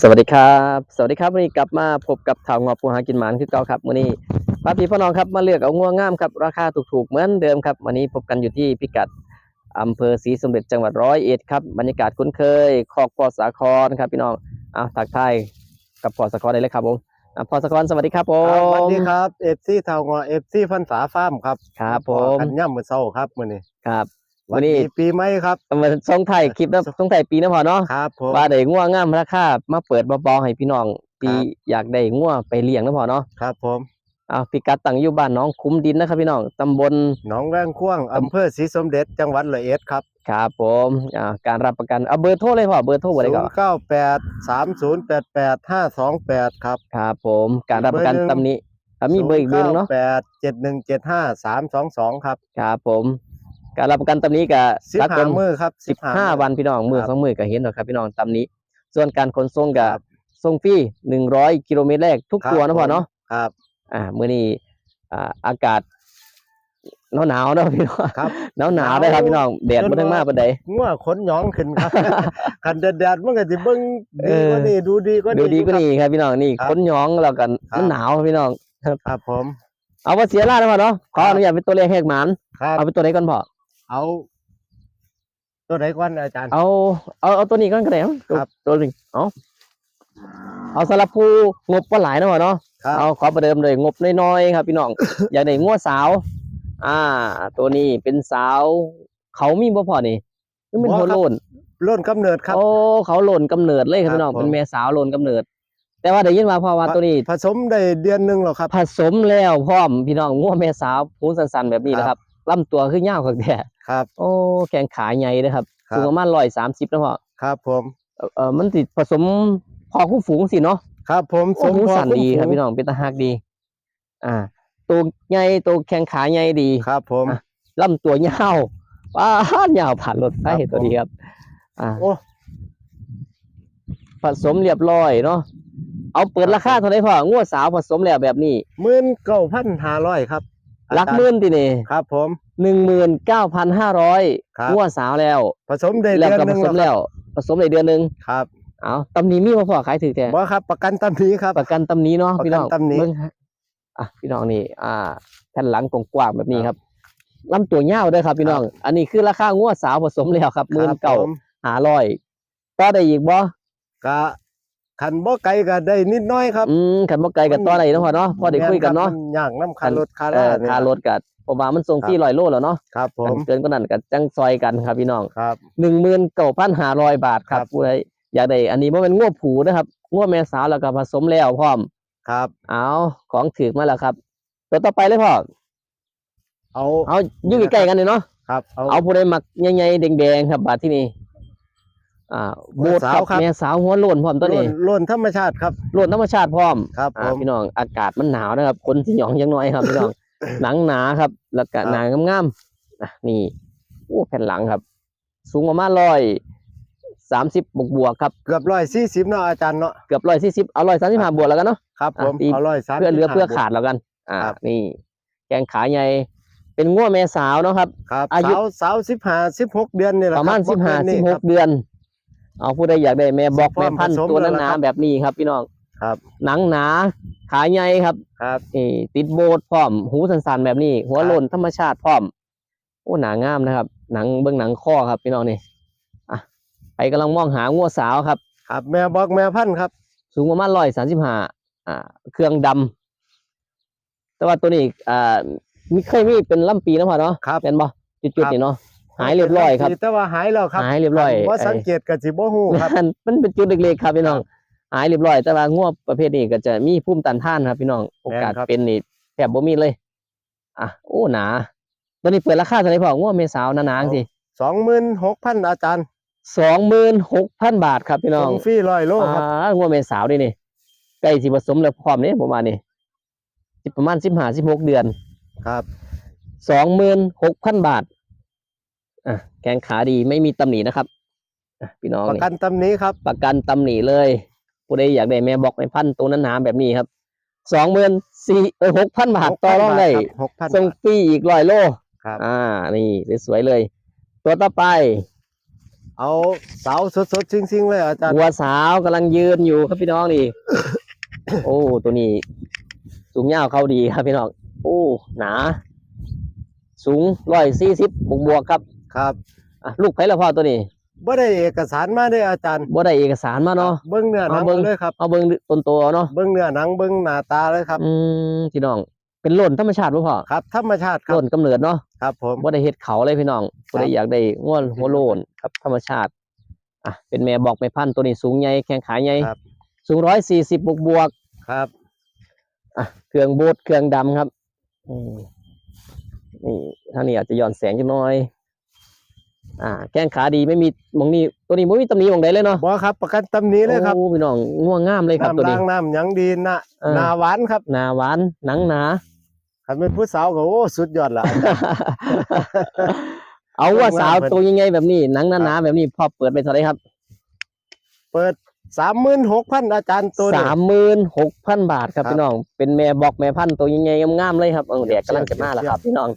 สวัสดีครับ สวัสดีครับวันนี้กลับมาพบกับข่าวงอปูหากินหมานคือเก่าครับวันนี้ป้าพี่พ่อน้องครับมาเลือกเอาง่วงงามครับราคาถูกๆเหมือนเดิมครับวันนี้พบกันอยู่ที่พิกัดอำเภอศรีสมเด็จจังหวัดร้อยเอ็ดครับบรรยากาศคุ้นเคยคอกปอสาครครับพี่น้องอ้าวทักทายกับปอสาครได้เลยครับผมอะปอสาครสวัสดีครับผครับสวัสมดีครับเอฟซีเทางอเอฟซีพันษาฟาร์มครับครับผม กันย่ำมือเศร้าครับมื้อนี้ครับ วันนี้ดีปีใหม่ครับมาส่งไทายคลิปนะส่งไทายปีนะพอเนาะครับผมว่าได้ง่วงงามราคามาเปิดเบาๆให้พี่น้องปีครับอยากได้ง่วไปเลี้ยงนะพอเนาะครับผมอ้าวพิกัดตั้งอยู่บ้านหน้องคุ้มดินนะครับพี่น้องตำบลหนองแวงข่วางอำเภอศรีสมเด็จจังหวัดร้อยเอ็ดครับครับผมอ่าการรับประกันเอาเบอร์โทรเลยพ่อเบอร์โทรอะไรศูก่อนนย์เก้าแปดสามศูนย์แปดแปดห้าสองแปดครับครับผมการรับประกันเบอร์หนึ่งตำหนี้อะมีเบอร์อีกเบอร์หนึงเนาะแปดเจ็ดหนึ่งเจ็ดห้าสามสองสองครับครับผม การรับประกันตำหนี้กับสิบสักห้าคนมือครับสิบห้าวันพี่น้องมือครับสองมือก็เห็นหรอกครับพี่น้องตำหนี้ ส่วนการขนส่งกับครับส่งฟรีหนึ่งร้อยกิโลเมตรแรกทุกครับตัวนะพ่อเนาะครับ อ่ามื้อนี้อ่าอากาศหนาวหนาวๆเนาะพี่น้องครับหนาวหนาวๆได้ครับพี่น้องแดดจนบ่ทั้งมาว่าปานใดงัวขนหยองขึ้นครับคันแดดๆมันก็สิเบิ่งดีเออกว่านี้ดูดีกว่านี้ดูดีก็อยู่นี่ครับพี่น้องนี่ครับขนหยองแล้วกันครับมันหนาวครับพี่น้องครับครับผมเอาว่าเสียล่าแล้วพ่อเนาะขอครับอนุญาตเป็นตัวเลขแหกหมานครับเอาเป็นตัวไหนก่อนพ่อ เอา ตัวไหนก่อนอาจารย์ เอา เอาเอาตัวนี้ก่อนก็ได้ครับตัวครับ ตัวนี้เอาเอาสำหรับผู้งบว่าหลายนะพ่อเนาะครับเอาขอประเดิมเลยงบน้อยๆครับ พี่น้อง อยากได้งัวสาว อ่า ตัวนี้เป็นสาว เขามีบ่พอนี่นี่เป็นบ่หัวครับโลนรุ่นกำเนิดครับ โอ้เขาโลนกำเนิดเลยครับครับพี่น้องผมเป็นแม่สาวโลนกำเนิด แต่ว่าได้ยินมาพ่อว่าตัวนี้ ผสมได้เดือนหนึ่งแล้วครับ ผสมแล้วพร้อมพี่น้องงัวแม่สาวพูนสันๆแบบนี้ครับนะครับลำตัวคือยาวกว่าแต่ ครับ โอ้แขนขาใหญ่นะครับครับ สูงประมาณร้อยสามสิบนะพ่อครับผมเอ่อเออมันติดผสมพอคู่ฝูงสิเนาะครับผมโอ้หูพอสันดีครับมพี่น้องเป็นตาหักดี อ่า ตัวใหญ่ตัวแขนขาใหญ่ดี ครับผม อะ ลำตัวยาวว้ายาวผ่านรถไฟครับตัวนี้ผมครับ อ่า โอ้ผสมเรียบร้อยเนาะเอาเปิดราคาเท่าไหร่พ่องัวสาวผสมแล้วแบบนี้หมื่นเก้าพันห้าร้อยครับห ลักหมื่นตินี่ครับ ผมหนึ่งหมื่นเก้าพันห้าร้อยครับงัวสาวแล้ว ผสมได้แล้วเดือนก็หผนึ่งสมแล้ว ผสมในเดือนหนึ่งครับเอาตำหนี้มีมาพอขายถือแต่บ่ครับ ประกันตำหนี้ครับ ประกันตำหนี้เนาะประกันพี่น้องตำหนิเบิ่งฮะอะพี่น้องนี่ อ่าแผ่นหลังกว้างๆแบบนี้ครับลำตัวยาวด้วยครับ พี่น้อง อันนี้คือราคางัวสาวผสมแล้วครับหมื่นครับเก่าผมหาร้อยต่อได้อีกบ่กะคันบ่ไกลก็ได้นิดน้อยครับอืมขันบ่ไกลกับต่อได้เนาะพ่อเนาะพอได้คุยกันเนาะแม่ครับมัย่างน้ำคารถคาเอ่ร่าอเนี่ยค่ารถกับประมาณมันส่งที่ร้อยโลแล้วเนาะครับผมเกินก็นั่นกับจังซอยกันครับพี่น้องครับหนึ่งหมื่นเก้าพันห้าร้อยบาทครับครับผู้ใดอยากได้อันนี้ว่าเป็นงัวผูนะครับงัวแม่สาวแล้วก็ผสมแล้วพร้อมครับ เอาของถือมาแล้วครับตัวต่อไปเลยพ่อเอาเอาอยู่ใกล้ๆกันเลยเนาะครับเอาเอาผู้ใดมักใหญ่ๆแดงๆครับบาทที่นี่ อ่าแม่โบดสาครัวบครับแม่สาวหัวโล้นพร้อมตัวนี้ล้นล้นธรรมชาติครับโล้นธรรมชาติพร้อมครับผอ่ามพี่น้องอากาศมันหนาวนะครับคนที่หยองยังน้อยครับพี่น้องหนังหนาครับ แล้วก็ครับหนางามๆอะนี่โอ้แผ่นหลังครับ สูงประมาณร้อยสามสิบบวกบวกๆครับเกือบร้อยสี่สิบเนาะอาจารย์เนาะเกือบร้อยสี่สิบเอาร้อยสามสิบห้าบวกแล้วกันเนาะครับผมอะตีเอาร้อยสามเพื่อเหลือเพื่อขาดแล้วกัน อ่าครับนี่ แกงขาใหญ่เป็นง่วแม่สาวเนาะครับครับอายุสาวสาวสิบห้าสิบหกเดือนนี่แหละประมาณคสิบบห้าเดือนสินี่บหคกรับเดือน เอาผู้ใดอยากได้แม่บอกพร้อแม่มพันธุ์ผสมตัวแล้วล่ะหนาครับๆแบบนี้ครับพี่น้องครับ หนังหนาขาใหญ่ครับครับนี่ติดโบดพร้อม หูสันๆแบบนี้ หัวครับโลนธรรมชาติพร้อม โอ้หนางามนะครับ หนังเบื้องหนังข้อครับพี่น้องนี่อะไปกำลังมองหางัวสาวครับ ครับ แม่บอกแม่พันธุ์ครับ สูงประมาณร้อยสามสิบห้าอ่า เครื่องดำแต่ว่าตัวนี้อ่ามีเคยมีเป็นลำปีนะพ่อเนาะครับเป็นบ่จุดครับๆนี่เนาะ หายเรียบร้อยครับแต่ว่าหายแล้วครับหายเรียบร้อยว่าสังเกตกับจิบ่ฮู้ครับมันมันเป็นจุดเล็กๆครับพี่น้องหายเรียบร้อย แต่ว่างัวประเภทนี้ก็จะมีภูมิต้านทานครับ พี่น้องโอกาสแม่นครับเป็นนี่แทบบ่มีเลย อะโอ้หนาตัวนี้เปิดราคาเท่าไหร่พ่องัวเมสาวหนาๆสิสองหมื่นหกพันอาจารย์สองหมื่นหกพันบาทครับพี่น้องส่งฟรีร้อยโลครับอ่างัวเมสาวนี่นี่ใกล้สิผสมแล้วพร้อมนี่ผมว่านี่สิประมาณสิบห้าสิบหกเดือนครับสองหมื่นหกพันบาท อะแกงขาดีไม่มีตำหนินะครับอะพี่น้องประนี่กันตำหนี้ครับประกันตำหนิเลยผู้ใดอยากได้แม่บอกในพันตัวนั้นหนาแบบนี้ครับสองหมื่นสี่เออหกพันบาทต่อรองได้หกพันส่งบาทฟรีอีกร้อยโลครับ อ่า นี่สวยๆเลย ตัวต่อไป เอาสาวสดๆจริงๆเลยอาจารย์วัวสาวกำลังยืนอยู่ครับพี่น้องนี่โอ้ตัวนี้ สูงยาวเขาดีครับพี่น้อง โอ้ หนา สูงร้อยสี่สิบบวกบวกๆครับ ครับอะลูกไผ่ละพ่อตัวนี้บ่ได้เอกสารมาเด้ออาจารย์บ่ได้เอกสารมาเนาะเบิ้งเนื้อหนังเอาเบิ่งเลยครับเอาเบิ่งต้นโตเอาเนาะเบิ้งเนื้อหนังเบิ้งหน้าตาเลยครับ อืมพี่น้อง เป็นหล่นธรรมชาติบ่พ่อครับธรรมชาติคหรับล่นกำเนิดเนาะครับผมบ่ได้เฮ็ดเขาเลยพี่น้องบ่ได้อยากได้ง่วนหัวโลนครับธรรมชาติอะเป็นแม่บอกแม่พันธุ์ตัวนี้สูงใหญ่แข้งขาใหญ่ครับสูงร้อยสี่สิบบวกบวกครับๆอะเครื่องบูดเครื่องดำครับอืมนี่ทางนี้อาจจะย้อนแสงจังน้อย อ่า แข้งขาดีไม่มีหมองนี้ตัวนี้บ่มีตำหนิหมองใดเลยเนาะบ่ครับ ประกันตำหนี้เลยครับโอ้พี่น้องง่วงงามเลยครับตัวน้ำนี้ล้างน้ำหยังดีหน้าเออหน้าหวานครับหนาหวานหนังหนา คันเป็นผู้สาวก็โอ้สุดยอดละอาจารย์เอาว่าสาวเพิ่นตัวยังไงแบบนี้หนังหนาๆแบบนี้พอเปิดไปเท่าไหรครับเปิด36,000อาจารย์ตัวสานี้มหมื่นหกพันบาทครับครับพี่น้อง เป็นแม่บอกแม่พันธุ์ตัวยังไงงามๆเลยครับเออแดดกำลังจะมาแล้วครับ พี่น้อง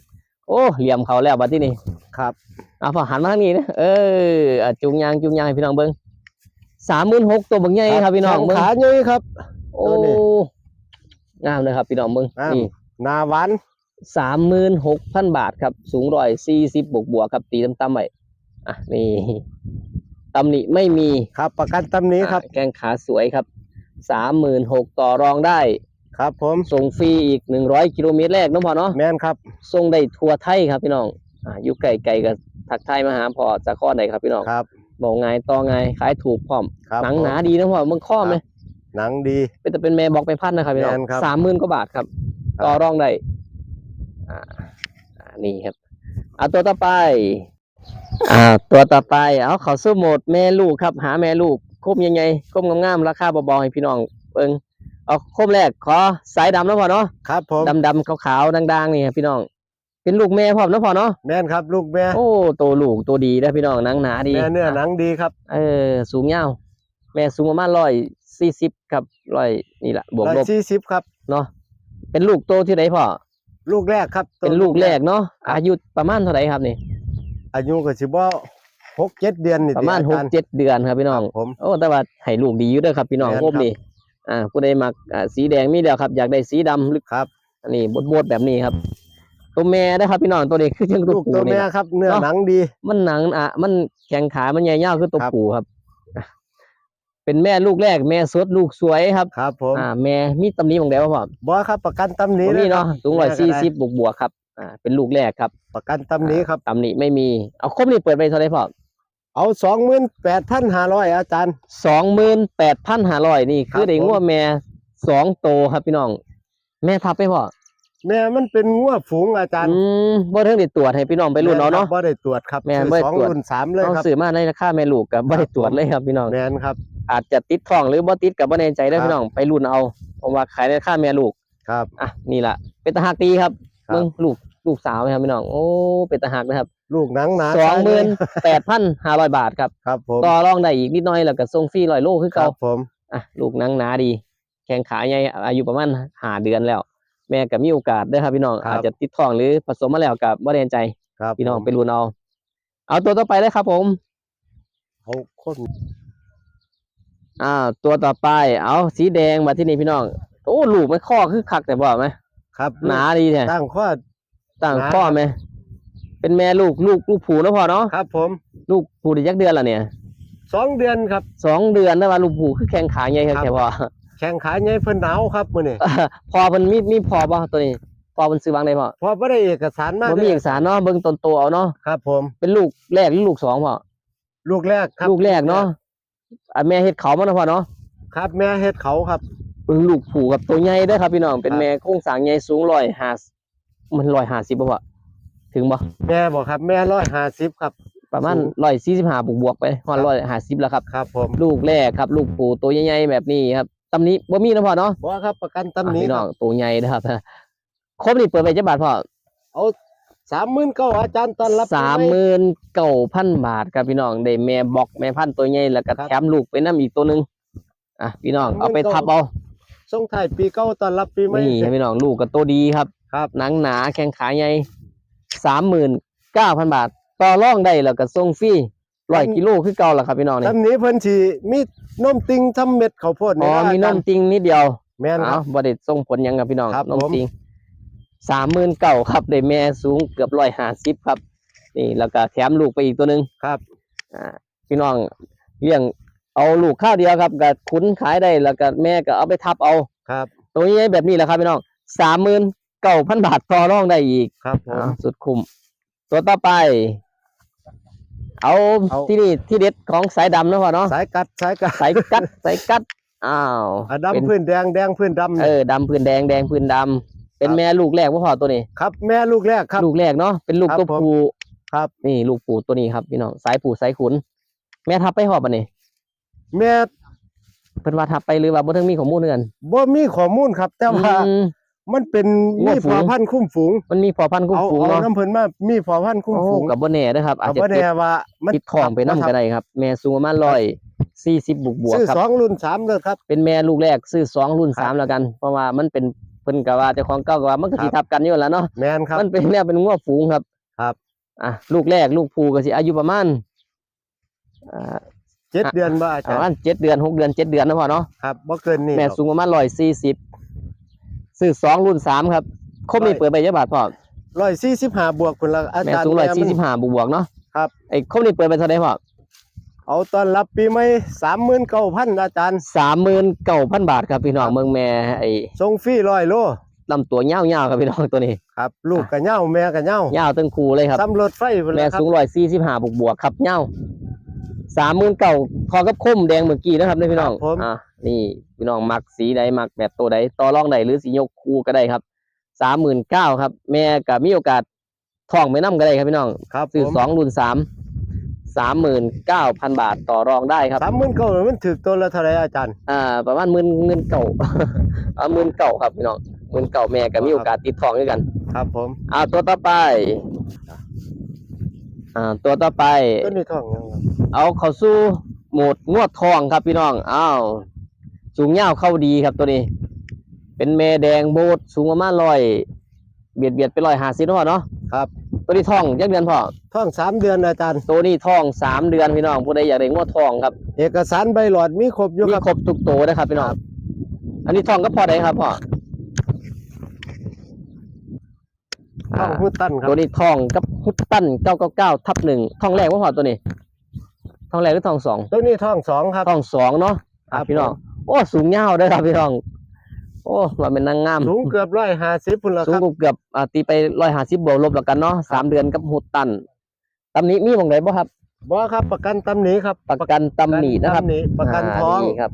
โอ้เหลี่ยมเขาแล้วบัดที่นี่ ครับเอาพอหันมาทางนี้นะเอออะจุงยางจุงยางให้พี่น้องเบิ้งสามหมื่นหกตัวบักใหญ่ครับพี่น้องแข้เบิ้งขาใหญ่ครับ โอ้ตัวนี้ งามเลยครับพี่น้องเบิ้งงามนี่ หน้าหวานสามหมื่นหกพันบาทครับ สูงร้อยสี่สิบบวกบวกๆครับตีต่ำๆไว้อะนี่ตำหนิไม่มีครับ ประกันตำหนี้ครับ อะแกงขาสวยครับสามหมื่นหกต่อรองได้ ครับผมส่งฟรีอีกหนึ่งร้อยกิโลเมตรแรกเน้องพ่อเนาะแม่นครับ ส่งได้ทั่วไทยครับพี่น้อง อ่าอยู่ไกลไกลๆกับทักทายมาหาพ่อจากข้อไหนครับพี่น้องครับบอกไงต่อไงขายถูกพร้อมครับหนังผมหนาดีนะพ่อมึงข้อไหมหนังดีเป็นแต่เป็นแม่บอกไปพันนะครับพี่น้องแม่นครับสามหมื่นกว่าบาทครับครับต่อรองได้อ่าอ่านี่ครับเอาตัวต่อไปอ่าตัวต่อไปเอาเขาสู้โหมดแม่ลูกครับ หาแม่ลูกคมยังไงคมงามๆราคาเบาๆให้พี่น้องเบิ่งเอาคมแรกขอสายดำแล้วพอเนาะครับผมดำดำๆขาวๆดังๆนี่ครับพี่น้อง เป็นลูกแม่พร้อมนะพอเนาะแม่นครับ ลูกแม่โอ้ตัวลูกตัวดีนะพี่น้องหนังหนาดีแม่เนื้อหนังดีครับเออสูงยาวแม่สูงประมาณร้อยสี่สิบครับร้อยนี่แหละบวกร้อยลบสี่สิบครับเนาะเป็นลูกโตที่ไหนพ่อลูกแรกครับเป็นลูกแรกเนาะอายุประมาณเท่าไหร่ครับนี่ อายุก็สิบ่หกเจ็ดเดือนนี่ประมาณติหอกจรย์เจ็ดเดือนครับพี่น้องผมโอ้แต่ว่าให้ลูกดีอยู่เด้อครับพี่น้องแม่นคมครับนี่อ่าผู้ใดมักอ่าสีแดงมีแล้วครับ อยากได้สีดำหรือครับอันนี้บดๆแบบนี้ครับ ตัวแม่นะครับพี่น้องตัวนี้คือจังตัวลูกผู้ตัวนี่แม่ล่ะครับ เนื้อเนาะ หนังดี มันหนังอะมันแข็งขามันใหญ่ยาวคือตัวครับผู้ครับอะเป็นแม่ลูกแรก แม่สดลูกสวยครับครับผมอ่าแม่มีตำหนิบางแดวพ่อบ่ครับประกันตำหนี้บ่เลมียครัเนาะบสูงร้อยแม่ก็สี่ได้สิบบวกบวกๆครับ อ่า เป็นลูกแรกครับประกันตำหนี้ครับ ตำหนิไม่มี เอาครบนี่เปิดไปเท่าไหร่พ่อเอาสองหมื่นแปดพันห้าร้อยอาจารย์ สองหมื่นแปดพันห้าร้อยนี่ คือครับได้ผม งัวแม่สองโตครับพี่น้อง แม่ทับไปพ่อ แม่มันเป็นงัวฝูงอาจารย์อืมบ่เทิงได้ตรวจให้พี่น้องไปรุ่นเอาเนาะ แม่ครับบ่ได้ตรวจครับแม่นซื้อบ่ได้สองตรวจ รุ่นสามเลยเอาครับ ซื้อมาในราคาแม่ลูกกับบ่ได้ตรวจเลยครับพี่น้อง แม่นครับ อาจจะติดท้องหรือบ่ติดกับบ่แน่ใจเด้อครับ พี่น้องไปรุ่นเอาผมว่าขายในราคาแม่ลูก ครับ อะนี่ล่ะเป็นตาหักดีครับครับ มึงลูกลูกสาวไหมครับพี่น้อง โอ้เป็นตาหักนะครับลูกหนังหนาสองหมื่นแปดพันห้าร้อยบาทครับ ครับผมต่อรองได้อีกนิดหน่อยแล้วก็ส่งฟรีร้อยโลคือครัเก่าบผม อะลูกหนังหนาดี แข้งขาใหญ่อายุประมาณห้าเดือนแล้ว แม่ก็มีโอกาสเด้อครับพี่น้องครับ อาจจะติดท้องหรือผสมมาแล้วกับบ่แน่ใจครับพี่น้องผมไปรุ่นเอาเอาตัวต่อไปเลยครับผมเอาคนอ่า ตัวต่อไปเอาสีแดงมาที่นี่พี่น้องโอ้ลูกมันข้อคือคักแต่บอกไหมครับหนาดีแท้ตั้งข้อ ต่างหนา ข้อไหมเป็นแม่ลูกลูกลูกผูนะพ่อเนาะครับ ผมลูกผูได้ยักเดือนละเนี่ยสองเดือนครับ สองเดือนแล้วว่าลูกผูคือแข้งขาใหญ่ครับครับ แค่พ่อ แข่งขาใหญ่เพิ่นหนาวครับมื้อนี้พอมันมีมีพอป่ะตัวนี้พอมันซื้อวางได้พ่อเพอบ่ได้เอกสารมามันมีด้เอกสารเนาะเบิ่งต้นโตเอาเนาะครับ ผมเป็นลูกแรกหรือลูกสองพ่อลูกแรกครับลูกแรกเนาะอะแม่เฮ็ดเขามาเนาะพ่อเนาะครับ แม่เฮ็ดเขาครับเบิ่งลูกผูกับตัวใหญ่เด้อครับพี่น้องเป็นครับแม่โครงสร้างใหญ่สูงร้อยห้ามันร้อยห้าสิบป่ะพ่อถึงบ่แม่บอกครับ แม่150ครับประมาณสูงร้อยสี่สิบห้าบวกบวกๆไปฮอดร้อยห้าสิบแล้วครับครับ ผมลูกแรกครับ ลูกผูตัวใหญ่ๆแบบนี้ครับตำหนี้บ่มีนะพ่อเนาะบ่ครับประกันตำอะหนี้พี่น้คอรังบตัวใหญ่นะครับครบนี่เปิดไปเจ้าบาทพ่อเอา39,000อาจารย์ต้อนรับสามหมื่นเก้าพันบาทครับพี่น้องได้แม่บอกแม่พันธุ์ตัวใหญ่แล้วก็ครับแถมลูกไปน้ำอีกตัวหนึ่งอะพี่น้องเอาไปทับเอาส่งท้ายปีเก่าต้อนรับปีใหม่ นี่ครับพี่น้องลูกก็ตัวดีครับครับ หนังหนาแข้งขาใหญ่สามหมื่นเก้าพันบาท ต่อรองได้แล้วก็ส่งฟรี ร้อยกิโลคือเก่าล่ะครับพี่น้องนี่ตำนี้เพิ่นสิมีนมติงทำเม็ดข้าวโพดอ๋อนะมีนอาจารมย์ติงนิดเดียวแม่นคอ้ารัวบบ่ได้ส่งผลหยังครับพี่น้องครับนมผมติงสามหมื่นเก่าครับได้แม่สูงเกือบร้อยห้าสิบครับนี่แล้วก็แถมลูกไปอีกตัวหนึ่งครับอ่าพี่น้องเลี้ยงเอาลูกข้าวเดียวครับก็ขุนขายได้แล้วก็แม่ก็เอาไปทับเอาครับตัวนี้แบบนี้แหละครับพี่น้องสามหมื่นเก้าพันบาทต่อรองได้อีกครับผมอ่าสุดคุ้มตัวต่อไป เอาเอา ที่นี่ที่เด็ดของสายดำนะพ่อเนาะสายกัดสายกัดสายกัดสายกัดอ้าวอะเป็นดำพื้นแดงแดงพื้นดำเออดำพื้นแดงแดงพื้นดำเป็นครับแม่ลูกแรกพ่อพ่อตัวนี้ ครับ แม่ลูกแรกครับ ลูกแรกเนาะเป็นลูกครับตัวผมผู้ครับ นี่ลูกปู่ตัวนี้ครับพี่น้องสายปู่สายขุน แม่ทับไปหอบปะนี่แม่เพิ่นว่าทับไปหรือว่าบ่ทังมีข้อมูลเฮือนบ่มีข้อมูลครับ แต่ว่าอืม มันเป็นงัมีวฝูงพอพันธุ์คุ้มฝูงมันมีพอพันธุ์คุ้มเอาฝูงเอาเนาะน้ำเพิ่นมามีพอพันธุ์คุ้มโอ้ฝูงกับบ่แน่เด้อครับ อาจเอาจะบ่ติดแน่ว่ามันติดท้องไปนำก็ได้ครับ แม่สูงประมาณ140บวกบวกซื้อครับสองรุ่นสามเลยครับ เป็นแม่ลูกแรกซื้อสองรุ่นครับสามแล้วกัน เพราะว่ามันเป็นเพิ่นก็ว่าเจ้าของเก่าก็ว่ามันก็สิครับทับกันอยู่แหล้วเนาะแม่นครับมันเป็นแนวเป็นงัวฝูงครับครับอะลูกแรกลูกผู้ก็สิอายุประมาณอ่าเจ็ดเดือนบ่อาปจารระมาณย์เจ็ดเดือนหกเดือนเจ็ดเดือนนะพ่อเนาะครับบ่เกินนี่แม่สูงประมาณร้อยสี่สิบ ซื้อสองรุ่นสามครับครบนี่เปิดไปเยอะบาทพ่อร้อยสี่สิบห้าบวกคุณละอาแม่จารย์สูงร้อยแม่สี่มันสิบห้าบวกๆเนาะครับไอ้ครบนี่เปิดไปเท่าไหร่พ่อเอาตอนรับปีใหม่สามหมื่นเก้าพันอาจารย์สามหมื่นเก้าพันบาทครับพี่น้องเมืองแม่ไอ้ส่งฟรีร้อยโลลำตัวเงี้ยวๆครับพี่น้องตัวนี้ครับลูกกะเหย้าแม่กะเหย้าเงี้ยวตั้งคูเลยครับซ้ำรถไฟพุ่นแม่ละครับสูงร้อยสี่สิบห้าบวกบวกๆครับเงี้ยว สามหมื่นเก้าทอกับคมแดงเมื่อกี้นะครับนี่พี่น้อง ครับผม อะนี่พี่น้องมักสีใดมักแบบตัวใดต่อรองใดหรือสียกคูก็ได้ครับสามหมื่นเก้าครับ แม่กับมีโอกาสท่องไม่น้ำก็ได้ครับพี่น้องครับผซื้อมสองรุ่นสามสามหมื่นเก้าพันบาทต่อรองได้ครับ สามหมื่นเก้ามันถือตัวละเท่าไหรอาจารย์ อ่าประมาณหมื่นเงินเก่าเอาหมื่นเก่าครับพี่น้องหมื่นเก่าแม่ก็มีโอกาสติดทองด้วยกันครับผม อ่าตัวต่อไป อ่าตัวต่อไป ต้นนี้ท้องยังครับ เอาเข้าสู่โหมดงวดทองครับพี่น้องอ้าวสูงยาวเข้าดีครับตัวนี้ เป็นแม่แดงโบดสูงประมาณร้อยเบียดเบียดไปร้อยห้าสิบเนาะครับ ตัวนี้ทองยักเดือนพอท้องสามเดือนอาจารย์ตัวนี้ทองสามเดือนพี่น้องผู้ใดอยากได้งวดทองครับ เอกสารใบหลอดมีครบอยู่มีครับครบทุกโตวนะครับพี่น้องอันนี้ทองก็พอได้ครับพ่อท้องอ่าพุตันครับตัวนี้ทองกับฮุตตันเก้าเก้าเก้าทับหนึ่งทองแรกว่าพอตัวนี้ ทองแรกหรือทองสองตัวนี้ท้องสองครับ ทองสองเนาะอะครับพี่น้องผมโอ้สูงยาวเด้อครับพี่น้อง โอ้มาเป็นนางงามสูงเกือบร้อยห้าสิบพุ่นละสูคงรับเกือบอ่าตีไปร้อยห้าสิบบวกลบแล้วกันเนาะสามเดือนกับฮุตตันตำหนี้มีหมองไหนบ่ครับ บ่ครับประกันตำหนิครับประกันตำหนินะครับ ตำหประกันท้องานี่ครับ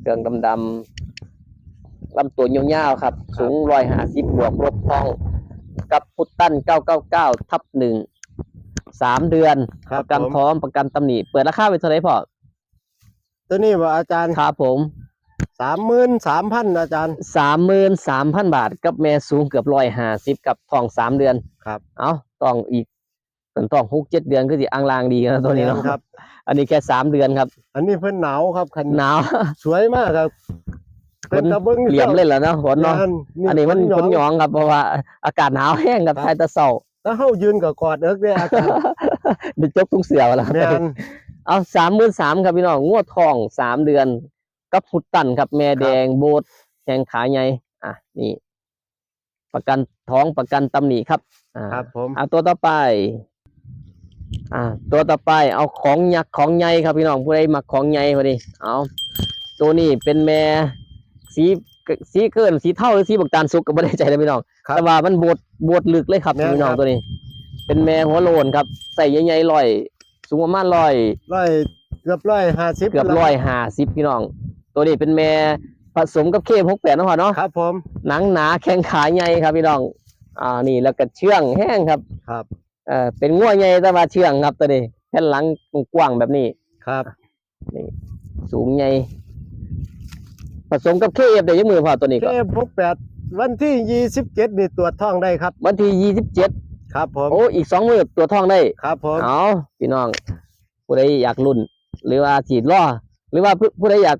เครื่องดำดำๆลำตัวยาวๆครับ สูงร้อยห้าสิบบวกลบทอง กับพุตตันเก้าเก้าเก้าทับหนึ่ง สามเดือนครัปบระกันผมพร้อมประกันตำหนิเปิดราคาไว้เท่าไหร่พอตัวนี้ว่าอาจารย์ครับผมสามหมื่นสามพันอาจารย์ สามหมื่นสามพันบาท กับแม่สูงเกือบร้อยห้าสิบกับทองสามเดือนครับ เอาต้องอีกเป็นต้องหกเจ็ดเดือนก็สิอังลางดีนะตัวนี้เนาะครับ อันนี้แค่สามเดือนครับอันนี้เพิ่นหนาวครับคันหนาว สวยมากครับฝเป็นนตะเบิ้งเหลี่ยมเลยแล้วเนาะฝนเนาะงอันนี้มันฝนหยองครับเพราะว่าอากาศหนาวแห้งกับครับชายตะเศร้า แล้วเฮายืนกับกอดเอิกเด้ออาจารย์เดี๋ยวจกทุงเสือแล้วครับแม่น เอาสามหมื่นสามครับพี่น้องงวดทองสามเดือนกับพุตตันครับแม่แดงโบดแทงขาใหญ่อะนี่ ประกันท้องประกันตำหนิครับอ่า ครับผม เอาตัวต่อไป อ่า ตัวต่อไป เอาของยักษ์ของใหญ่ครับพี่น้องผู้ใดมักของใหญ่พอดี เอาตัวนี้เป็นแม่สี สีเกินสีเท่าหรือสีบักตาลสุกก็ไม่ได้ใจเลยพี่น้องครับ แต่ว่ามันบดบดลึกเลยครับแม่นพี่น้องครับ ตัวนี้ เป็นแม่หัวโลนครับใส่ใหญ่ๆลอย สูงประมาณลอยร้อยเกือบร้อยห้าสิบเกือบร้อยห้าสิบพี่น้อง ตัวนี้เป็นแม่ผสมกับเคมหกแปดนาะพ่อเนาะครับผม หนังหนาแข้งขาใหญ่ครับพี่น้องอ่านี่แล้วก็เชื่องแห้งครับครับ เอ่อเป็นง่วใหญ่แต่ว่าเชื่องครับตัวนี้แผ่นหลังกว้างๆแบบนี้ ครับนี่สูงใหญ่ ผสมกับเคเอฟได้ยังมือพ่อตัวนี้เคก็พกแปดวันที่ยี่สิบเจ็ดนี่ตรวจท้องได้ครับ วันที่ยี่สิบเจ็ดครับผมโอ้อีกสองมือตัวจท้องได้ครับผมเอาพี่น้อง ผู้ใดอยากรุ่น หรือว่าฉีดล่อหรือว่าผู้ผู้ใดอยาก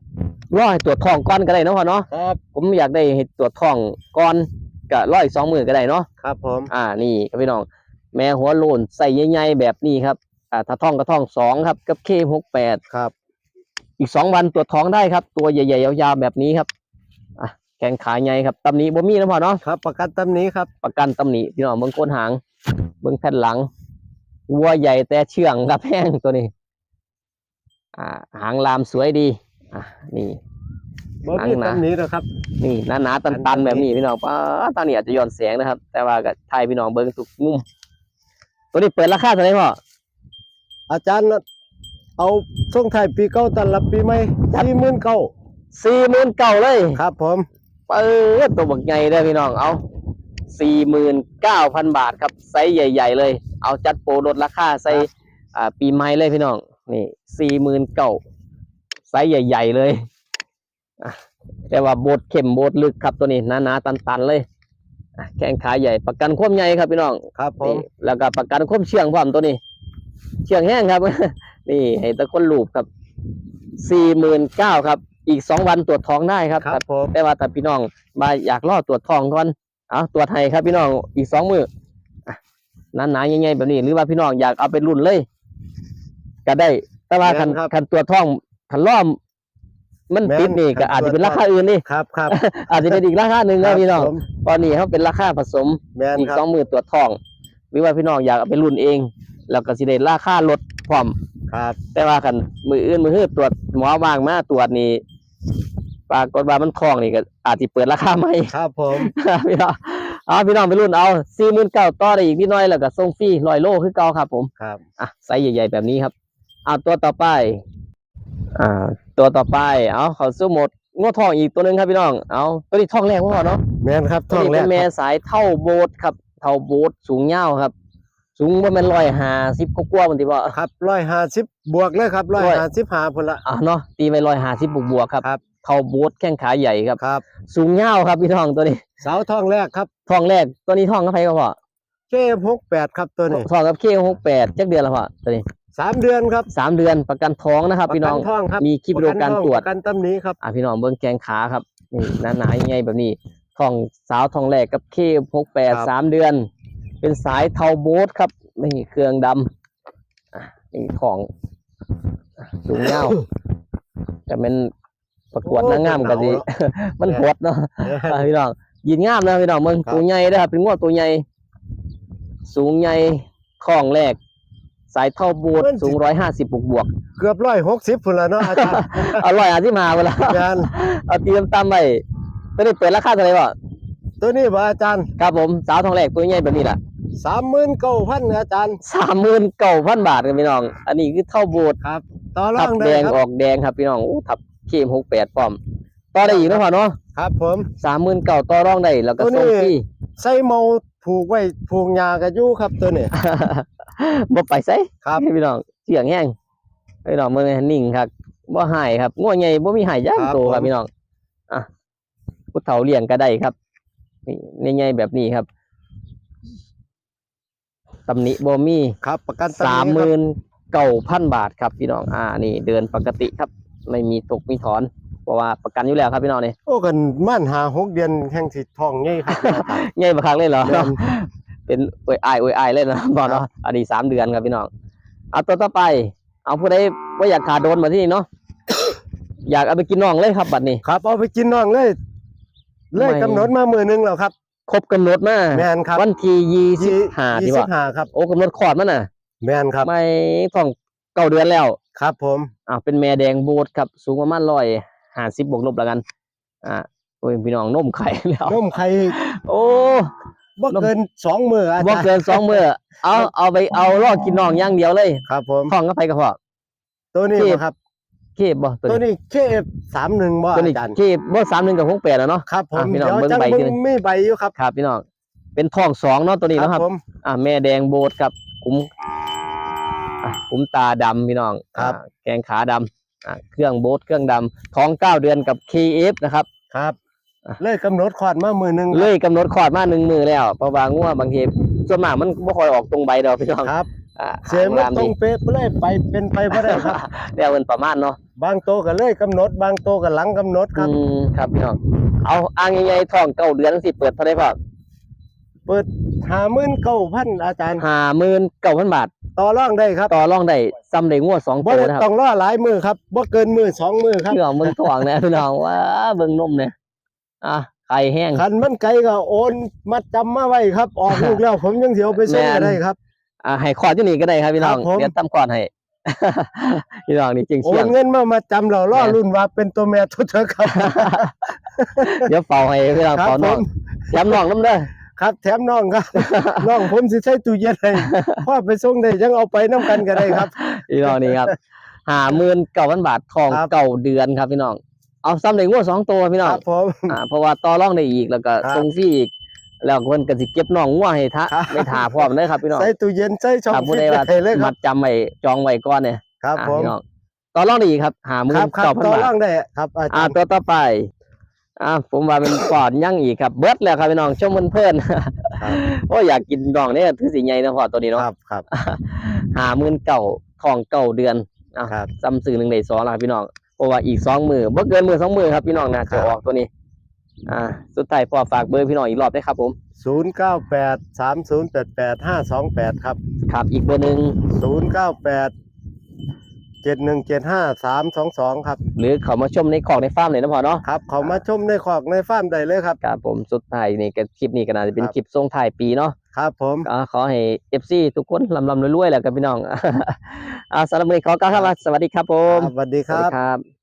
ล่อให้ตรวจท้องก่อนก็ได้เนาะพ่อเนาะครับผมอยากได้ให้ตรวจท้องก่อนก็ร้อยสองมือก็ได้เนาะ ครับผมอ่านี่ครับพี่น้อง แม่หัวโลนใส่ใหญ่ๆแบบนี้ครับ อ่าถ้าท้องก็ท้องสองครับ กับเคหกแปดครับ อีกสองวันตรวจท้องได้ครับ ตัวใหญ่ๆยาวๆแบบนี้ครับอะแขนขาใหญ่ครับตำหนิบ่มีนะพ่อเนาะครับ ประกันตำหนี้ครับ ประกันตำหนิพี่น้องเบิ้งก้นหาง เบิ้งแผ่นหลังวัวใหญ่แต่เชื่องครับแห้งตัวนี้ อ่า หางลามสวยดี อะนี่ บ่มีหนังนะ ตำหนี้หรอกครับ นี่หนาๆตันๆ แบบนี้พี่น้องป้าดตอนนี้อาจจะย้อนแสงนะครับ แต่ว่าก็ไทยพี่น้องเบิ้งทุกมุม ตัวนี้เปิดราคาเท่าไหร่พ่ออาจารย์ เอาส่งท้ายปีเก่าต้อนรับปีใหม่จัดสี่หมื่นเก้าสี่หมื่นเก้าเลยครับ ผมเปิดตัวบักใหญ่เลยพี่น้องเอาสี่หมื่นเก้าพันบาทครับไซส์ใหญ่ ๆ เลย เอาจัดโปรลดราคาใส่อ่าปีใหม่เลยพี่น้อง นี่สี่หมื่นเก้าไซส์ใหญ่ ๆ เลยอะแต่ว่าโบดเข้มโบดลึกครับตัวนี้หนาๆตัน ๆ เลยอะแข้งขาใหญ่ประกันความใหญ่ครับพี่น้องครับผมนี่แล้วก็ประกันความเชื่องพร้อมตัวนี้ เชื่องแห้งครับ นี่ให้ตะคนลูบครับสี่หมื่นเก้าครับ อีกสองวันตรวจท้องได้ครับครับผมแต่ว่าถ้าพี่น้องมาอยากรอตรวจท้องก่อนเอาตรวจให้ครับพี่น้องอีกสองมืออะหนาๆยังไงแบบนี้ หรือว่าพี่น้องอยากเอาเป็นรุ่นเลย ก็ได้ แต่ว่าคันคันตรวจท้องคันล้อมมันติดนี่ก็อาจจะเป็นราคาอื่นนี่ครับครับอาจจะเป็นอีกราคาหนึ่งครันะบพี่น้องผมตอนนี้เขาเป็นราคาผสมแมนอีกครัสบองมือตรวจท้อง หรือว่าพี่น้องอยากเอาไปรุ่นเอง แล้วก็สิได้ราคาลดพร้อม ครับแต่ว่าคันมืออื่นมือฮื้อตรวจหมอวางมาตรวจนี่ปรากฏว่ามันคลองนี่ก็อาจจะเปิดราคาใหม่ ครับผม พี่น้องเอาพี่น้องไปรุ่นเอาสี่หมื่นเก้าต่อได้อีกนิดหน่อยแล้วก็ส่งฟรีร้อยโลคือเก่าครับ ผมครับ อะไซส์ใหญ่ ๆ แบบนี้ครับเอาตัวต่อไป อ่า ตัวต่อไป เอาเขาสู้หมดงวดทองอีกตัวหนึ่งครับพี่น้อง เอาตัวนี้ทองแรกพ่อเนาะแมนครับตัท้วองนี้แรเป็กนแม่ครับสายเท่าโบสครับ เท่าโบสสูงเงาวครับ สูงประมาณร้อยห้าสิบกว่าๆบางทีว่าครับร้อยห้าสิบบวกเลยครับร้อยห้าสิบห้าพุ่นละอะเนาะตีไปร้อยห้าสิบบวกๆครับครับเท่าโบสแข้งขาใหญ่ครับครับ สูงเงาวครับพี่ทองตัวนี้เสาท้องแรกครับทองแรกตัวนี้ทองก็ไปก็พอเคหกแปดครับตัวนี้ทองกับเคหกแปดจักเดือนละพอตัวนี้สามเดือนครับสามเดือนประกันท้องนะครับพี่น้องประกัท้องครับมีคลิปวิดีโอการตรวจประกันตำหนี้ครับอะพี่น้องเบิ้งแกงขาครับนี่หนาๆยังไงแบบนี้ทองสาวทองแรกกับเคหกแปดครับสามเดือน เป็นสายเทาโบสครับนี่เครื่องดำอะนี่ของอะสูงเงาวแต่เป็นประกวดนางงามกันดีมันโหดเนาะอะพี่น้องยินงามนะพี่น้องมึงครับตัวใหญ่นะครับเป็นงวดตัวใหญ่สูงใหญ่ของแรก สายเท่าโบสสูงร้อยห้าสิบบวกบวกเกือบร้อยหกสิบพุ่นละเนาะอาจารย์ๆอร่อยอะที่มาเวลาแมนเอาตีตามๆไปตัวนี้เปิดราคาเท่าไหร่บ่ตัวนี้บ่อาจารย์ครับผมสาวทองแรกตัวใหญ่แบบนี้แหละ สามหมื่นเก้าพันอาจารย์สามหมื่นเก้าพันบาทครับพี่น้อง อันนี้คือเท่าโบสครับต่อรอทับงแดได้งครับออกแดงครับพี่น้องอู้ทับเคมหกแปดพร้อมต่อได้อีกนะพ่อเนาะครับผม สามหมื่นเก้าต่อรองได้แล้วก็ตัวนี้ส่งฟรี ใส่เมาผูกไว้ผูกยากันอยู่ครับตัวนี้ บ่ไปไสครับ พี่น้องเสียงแห้งพี่น้องมือนิ่งครับบ่หายครับง่วใหญ่บ่มีหายย่างครับโตครับผม พี่น้องอะผู้เฒ่าเลี้ยงก็ได้ครับนี่ใหญ่ๆแบบนี้ครับ ตำหนิบ่มีครับประกันตำหสามหนี้ครับมื่นเก้าพันบาทครับพี่น้องอ่านี่เดินปกติครับ ไม่มีตกมีถอนเพราะว่าประกันอยู่แล้วครับพี่น้องนี่โอ้กันม่านหาหกเดือนแห่งสิท้องใหญ่ครับอาจารย์ใหญ่บักคักเลยเหรอแม่นเป็นอวยอายอวยอายเลยนะบอครัเนาะบอันนี้สามเดือนครับพี่น้องเอาตัวต่อไป เอาผู้ใดว่าอยากขาโดนมาที่นี่เนาะอยากเอาไปกินน่องเลยครับบัดนี้ครับเอาไปกินน้องเลย เลยไม่กำหนดมามือหนึงแล้วครับ ครบกำหนดมาแมนครับ วันที่ยี่สิบห้ายี่ที่สิว่าบห้าครับ โอ้กำหนดขอดมันน่ะแมนครับไม่ต้องเก้าเดือนแล้ว ครับผมอ่าเป็นแม่แดงโบดครับ สูงประมาณร้อยห้าสิบบวกลบแล้วกัน อ่าโอ้ยพี่น้องนมไข่แล้ว นมไข่โอ้บ่เกินสองมืออาบ่จารย์เกินสองมือเอาเอาไปเอาลอกกินน่องอย่างเดียวเลยครับผม ท้องก็ไปก็พอตัวนี้เก็บบ่ครับ เคบบ่ตัวตัวนี้นี้เคฟสามหนึ่งบ่ตัวนี้อาจารย์เคบบ่สามหนึ่งกับหกแปดแล้วเนาะ ครับผมอะพี่น้องเดี๋ยวเบิ่งจังใบเบิ่ที่งไม่ใบอยู่ครับครับพี่น้องเป็นท้องสองเนาะตัวนี้เนาะครับ ผม อ่าแม่แดงโบดครับคุ้มอะคุ้มตาดำพี่น้องครับ อ่าแกงขาดำอ่าเครื่องโบดเครื่องดำท้องเก้าเดือนกับ KF นะครับ ครับ อะ เลยกำหนดขอดมามือหนึงเลยกำหนดคลอดมาหนึ่งมือแล้วเพราะว่างัวบางทีส่วนมากมันบ่ค่อยออกตรงใบดอกพี่น้องครับ อ่าเสียหางมันลามตรดีงเป๊ะเลยไปเป็นไปบ่ได้ครับเรียกเป็นประมาณเนาะ บางโตวก็เลยกำหนด บางโตวก็หลังกำหนดครับอืมครับพี่น้องเอาอ้างใหญ่ๆท้องเก้าเดือนสิเปิดเท่าไหร่พ่อเปิดหามื่นเก้าพันอาจารย์ห้าหมื่นเก้าพันบาท ต่อรองได้ครับต่อรองได้ซ้ำได้งัวสองบ่ตัวได้นะครับ ต้องรอหลายมือครับบ่เกินมือสองมือครับเรื่องเบิ่งทองนะพี่น้องว่าเบิ่งนมเนี่ยอะไข่แห้ง คันมันไกลก็โอนมัดจำมาไว้ครับ ออกลูกแล้ว ผมยังสิเอาไปส่งแม่น ก็ได้ครับ อะให้คอร์ดอยู่นี่ก็ได้ครับพี่น้อง ครับผม เดี๋ยวตั้มก่อนให้ พี่น้องนี่จริงโอเชียนงเงินมามาจำเราล่อแม่นรุ่นว่าเป็นตัวแม่ทุกเถอะครับ เดี๋ยวเฝ้าให้พี่น้องครับเฝ้าผน้องมแถมน้องน้ำเด้อครับแถมน้องครับ น้องผมสิใช้ตู้เย็นให้พ่อไปส่งได้ยังเอาไปน้ำกันก็ได้ครับ พี่น้องนี่ครับหาหมื่นเก้าพันบาททองครับ เก่าเดือนครับพี่น้องเอาซ้ำได้งัวสองตัวพี่น้คองรับผม อ่าเพราะว่าต่อรองได้อีกแล้วก็ครับส่งฟรีอีก แล้วเพิ่นก็สิเก็บน้องงัวให้ทะครับไม่ทาพร้อมเด้อครับพี่น้องใส่ตู้เย็นใส่ช่องถ้าผู้ฟิตใดว่าได้เลยคมัรับดจำไว้จองไว้ก่อนเนี่ยครับอ่าผมพี่น้องต่อรองได้อีกครับหาหมื่ครันบครับเก้าพันต่อบารอทงได้ครับอาอ่าจารย์ตัวต่อไปอ่าผมว่าเป็นปอดยั่งอีกครับ เบิดแล้วครับพี่น้องชมเพื่อนๆครับโอ้อยากกินน้องเนี่ยถือสีใหญ่นะพอตัวนี้คเนาะรับครับหาหมื่นเก่าทองเก่าเดือนอะครับซ้ำซื้อหนึ่งในสองล่ะพี่น้องเพราะว่าอีกสองมือบ่เกินมือสองมือครับพี่น้องนะครัจะบออกตัวนี้ อ่า สุดท้ายพอฝากเบอร์พี่น้องอีกรอบได้ครับ ผม ศูนย์เก้าแปดสามศูนย์แปดแปดห้าสองแปดครับครับ อีกเบอร์หนึ่งศูนย์เก้าแปดเจ็ดหนึ่งเจ็ดห้าสามสองสองครับ หรือเขามาชมในของในฟาร์มเลยนะพอเนาะ ครับเขามาชมในขอกในฟาร์มได้เลยครับ ครับผมสุดท้ายนี่ก็คลิปนี้ก็น่าจะเป็นครับคลิปส่งท้ายปีเนาะ ครับผมก็ขอให้ FC ทุกคนลำลำรวยๆแหล้วกับพี่น้อง อ่าสำหรับวันนี้ขอกล่าวคำว่าสวัสดีครับผม ครับสวัสดีสควัสรัดีบครับ